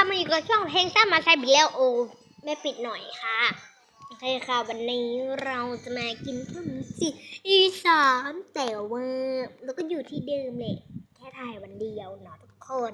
ค่ะมาอยู่กับช่องเพลงซ่ามาใช้บิแล้วโอ้ไม่ปิดหน่อยค่ะโอเคค่ะวันนี้เราจะมากินขนมจีนอีสานแต่ว่าเราก็อยู่ที่เดิมเลยแค่ถ่ายวันเดียวเนาะทุกคน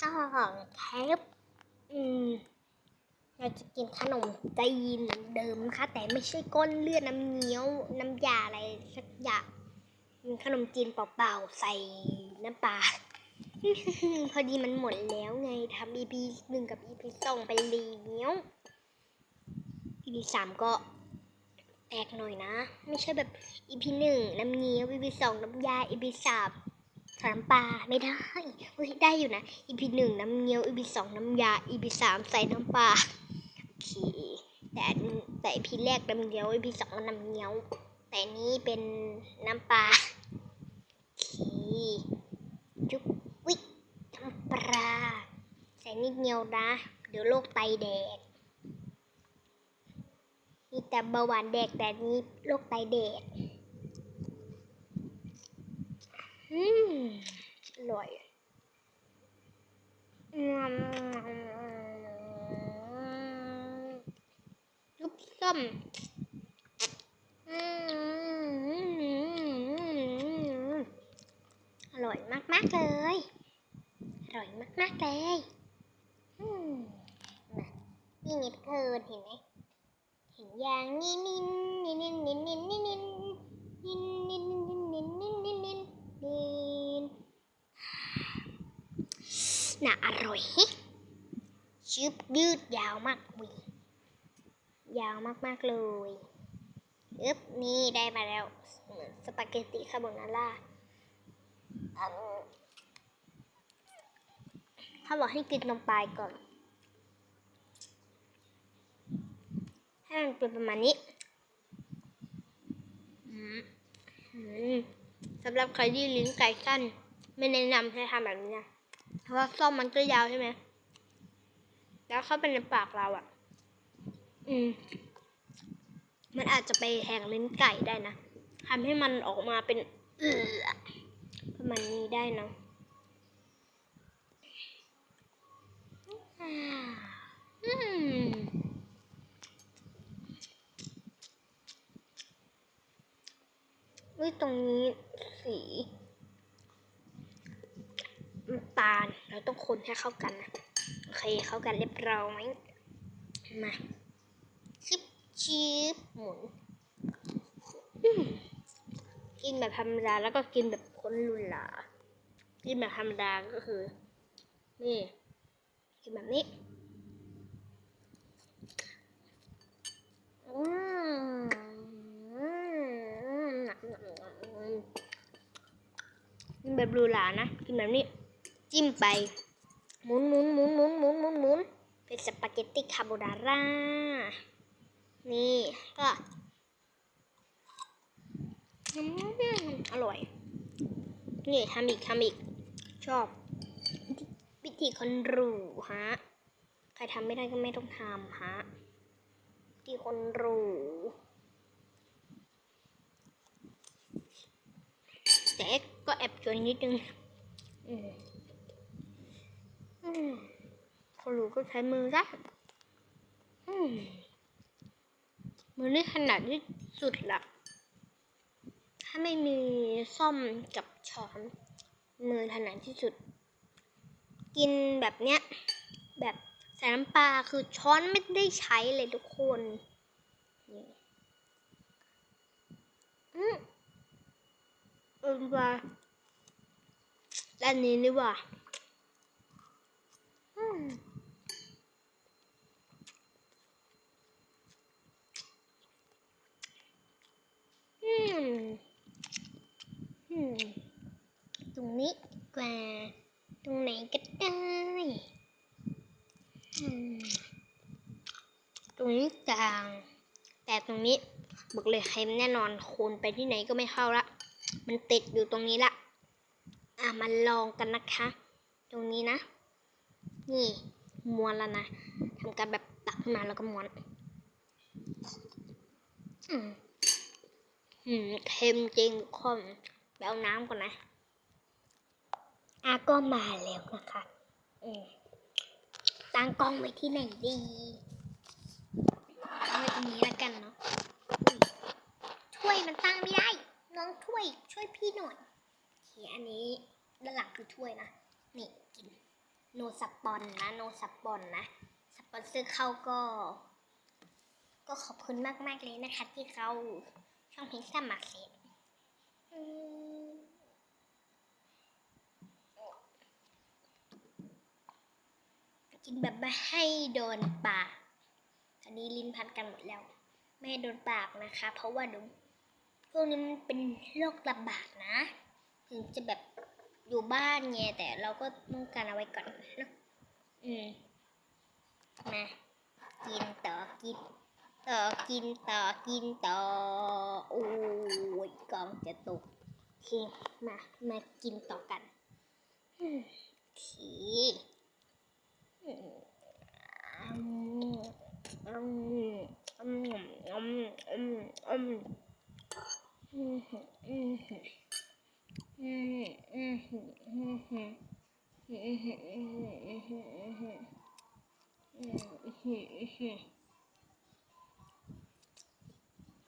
สองแคปอืมเราจะกินขนมจีนเหมือนเดิมนะคะแต่ไม่ใช่ก้นเลือดน้ำเงี้ยวน้ำยาอะไรสักอย่างขนมจีนเปล่าๆใส่น้ำปลา พอดีมันหมดแล้วไงทำ EP หนึ่งกับ EP สองไปแล้ว EP สามก็แตกหน่อยนะ ไม่ใช่แบบ EP หนึ่งน้ำเงี้ยว EP สองน้ำยา EP สามใส่น้ำปลาไม่ได้เฮ้ยได้อยู่นะ EP หนึ่งน้ำเงี้ยว EP สองน้ำยา EP สามใส่น้ำปลาโอเคแต่แต่ EP แรกน้ำเงี้ยว EP สองน้ำเงี้ยว แต่นี้เป็นน้ำปลาโอเคจุ๊บ วิน้ำปลาใส่ นิดเดียวนะ เดี๋ยวโรคไตแดกมีแต่เบาหวานแดกแต่นี้โรคไตแดกอืมอร่อยอืมยุบส้มอืมอร่อยมาก ๆ เลย อร่อยมาก ๆ เลย อืมมา นี่นิดเกินเห็นไหมเห็นยางนี่นินนินนินนินนินนินนินนินนินนินนินนินนินนินนินน่าอร่อยฮิชืบยืดยาวมากวิยาวมากๆเลยอึ๊บนี่ได้มาแล้วเหมือนสปาเกตติคาโบนาร่าเขาบอกให้กินนมปลายก่อน ให้มันเป็นประมาณนี้สำหรับใครที่ลิ้นไก่สั้น ไม่แนะนำให้ทำแบบนี้นะ เพราะว่าส้อมมันก็ยาวใช่ไหม แล้วเข้าไปในปากเราอะ อืม มันอาจจะไปแทงลิ้นไก่ได้นะทำให้มันออกมาเป็นเออประมาณนี้ได้เนาะ อืมอุ้ยตรงนี้สีน้ำตาล เราต้องคน ให้เข้ากันนะโอเคเข้ากันเรียบร้อยมาชิบชิบหมุนกินแบบธรรมดาแล้วก็กินแบบคนลุลากินแบบธรรมดาก็คือ นี่กินแบบนี้อืมกินแบบหรูหรานะ กินแบบนี้ จิ้มไป หมุนหมุนหมุนหมุนหมุนหมุนหมุนเป็นสปาเกตตี้คาโบนาร่า นี่ก็อืมอร่อย นี่ทำอีกทำอีก ชอบวิธีคนรู้ฮะ ใครทำไม่ได้ก็ไม่ต้องทำฮะวิธีคนรู้แต่ก็แอบจวนนิดนึง อืม คนรู้ก็ใช้มือซะอมมือนี่ขนาดที่สุดละถ้าไม่มีซ่อมกับช้อน มือถนัดที่สุด กินแบบเนี้ย แบบใส่น้ำปลาคือช้อนไม่ได้ใช้เลยทุกคนนี่อืมว่าด้านนี้ดีกว่าอืมอืมอืม ตรงนี้กว่า ตรงไหนก็ได้ ตรงนี้จาง แต่ตรงนี้บอกเลยเค็มแน่นอนคูณไปที่ไหนก็ไม่เข้าละ มันติดอยู่ตรงนี้ละ อะมาลองกันนะคะ ตรงนี้นะ นี่ม้วนแล้วนะทำการแบบตักขึ้นมาแล้วก็ม้วน อืม อืมเค็มจริงคนไปเอาน้ำก่อนนะอาก็มาแล้วนะคะ อืมตั้งกล้องไว้ที่ไหนดีเอาไว้ตรงนี้แล้วกันเนาะอุ้ยถ้วยมันตั้งไม่ได้ น้องถ้วยช่วยพี่หน่อยโอเคอันนี้ด้านหลังคือถ้วยนะ นี่กิน โนสปอนนะ โนสปอนนะ สปอนเซอร์เข้าก็ ก็ขอบคุณมาก ๆ เลยนะคะที่เขา ช่องเพลงสมัครเสร็จกินแบบไม่ให้โดนปาก อันนี้ลิ้นพันกันหมดแล้ว ไม่ให้โดนปากนะคะ เพราะว่าดี๋ยวพวกนี้มันเป็นโรคระบาดนะ ถึงจะแบบอยู่บ้านไงแต่เราก็ป้องกันเอาไว้ก่อนนะ อืม มา กินต่อกิน ต่อกินต่อกินต่อโอ้ยกองจะตกโอเคมามากินต่อกันอืม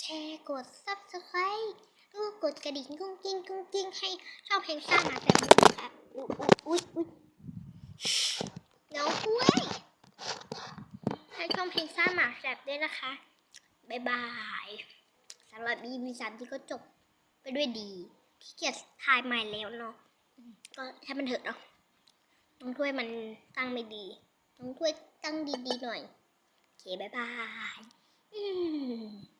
แชร์กด subscribe ล้วก็กดกระดิ่งกุ้งกิ้งกุ้งกิ้งให้ช่องเพลงสร้างมาแต่มือค่ะอุ๊ยอุ๊ยอุ๊ยน้องกล้วยให้ช่องเพลงสร้างหมาแสบด้วยนะคะ บ๊ายบายสำหรับ EP สามที่ก็จบไปด้วยดี พี่เกียรติถ่ายใหม่แล้วเนาะ ก็ให้มันเถอะเนาะน้องถ้วยมันตั้งไม่ดี น้องถ้วยตั้งดีๆหน่อย โอเค บ๊ายบายอืม